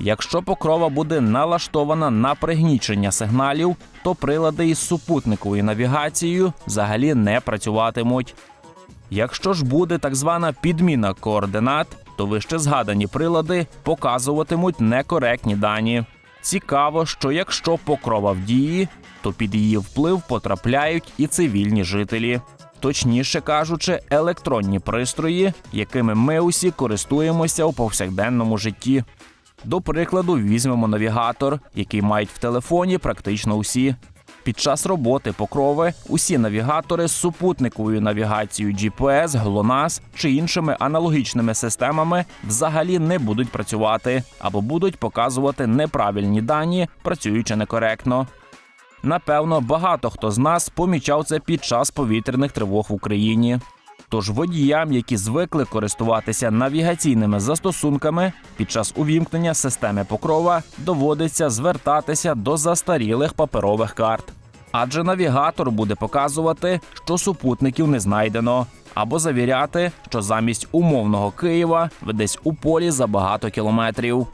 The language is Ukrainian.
Якщо покрова буде налаштована на пригнічення сигналів, то прилади із супутниковою навігацією взагалі не працюватимуть. Якщо ж буде так звана підміна координат, то вище згадані прилади показуватимуть некоректні дані. Цікаво, що якщо покрова в дії, то під її вплив потрапляють і цивільні жителі. Точніше кажучи, електронні пристрої, якими ми усі користуємося у повсякденному житті. До прикладу, візьмемо навігатор, який мають в телефоні практично усі. Під час роботи покрови усі навігатори з супутниковою навігацією GPS, GLONASS чи іншими аналогічними системами взагалі не будуть працювати або будуть показувати неправильні дані, працюючи некоректно. Напевно, багато хто з нас помічав це під час повітряних тривог в Україні. Тож водіям, які звикли користуватися навігаційними застосунками, під час увімкнення системи покрова доводиться звертатися до застарілих паперових карт. Адже навігатор буде показувати, що супутників не знайдено, або завіряти, що замість умовного Києва ви десь у полі за багато кілометрів.